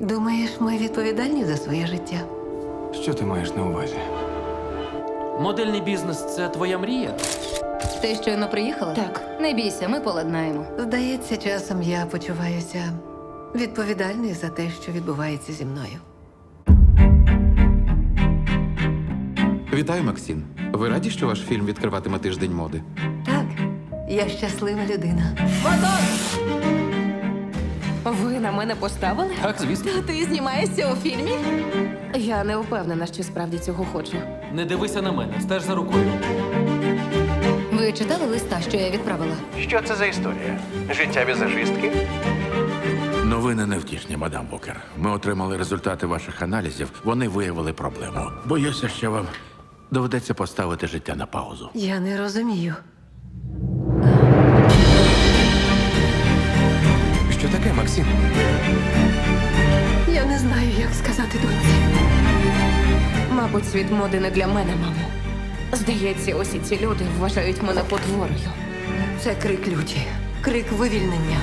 Думаєш, ми відповідальні за своє життя? Що ти маєш на увазі? Модельний бізнес це твоя мрія? Ти щойно приїхала? Так. Не бійся, ми поладнаємо. Здається, часом я почуваюся відповідальною за те, що відбувається зі мною. Вітаю, Максим. Ви раді, що ваш фільм відкриватиме тиждень моди? Так, я щаслива людина. Ви на мене поставили? Так, звісно. Ти знімаєшся у фільмі? Я не впевнена, що справді цього хочу. Не дивися на мене, стеж за рукою. Ви читали листа, що я відправила? Що це за історія? Життя візажистки? Новини невтішні, мадам Букер. Ми отримали результати ваших аналізів. Вони виявили проблему. Боюся, що вам доведеться поставити життя на паузу. Я не розумію. Як сказати доньці. Мабуть, світ моди не для мене, мамо. Здається, усі ці люди вважають мене потворою. Це крик люті, крик вивільнення.